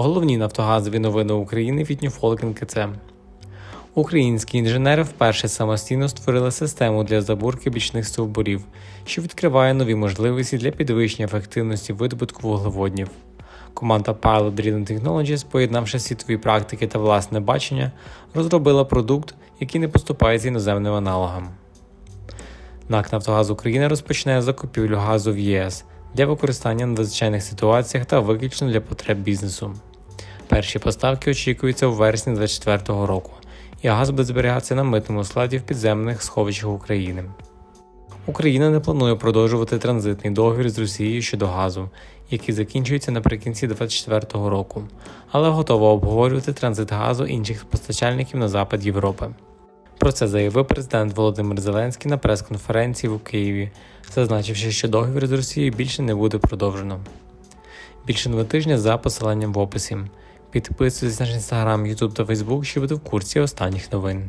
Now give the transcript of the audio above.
Головні нафтогазові новини України від Ньюфолкен КЦ. Українські інженери вперше самостійно створили систему для забурки бічних стовбурів, що відкриває нові можливості для підвищення ефективності видобутку вуглеводнів. Команда Pilot Drilling Technologies, поєднавши світові практики та власне бачення, розробила продукт, який не поступається іноземним аналогам. НАК Нафтогаз України розпочне закупівлю газу в ЄС для використання в надзвичайних ситуаціях та виключно для потреб бізнесу. Перші поставки очікуються у вересні 2024 року, і газ буде зберігатися на митному складі в підземних сховищах України. Україна не планує продовжувати транзитний договір з Росією щодо газу, який закінчується наприкінці 2024 року, але готова обговорювати транзит газу інших постачальників на запад Європи. Про це заявив президент Володимир Зеленський на прес-конференції в Києві, зазначивши, що договір з Росією більше не буде продовжено. Більше нового тижня за посиланням в описі. Підписуйтесь на наш інстаграм, Ютуб та Фейсбук, щоб бути в курсі останніх новин.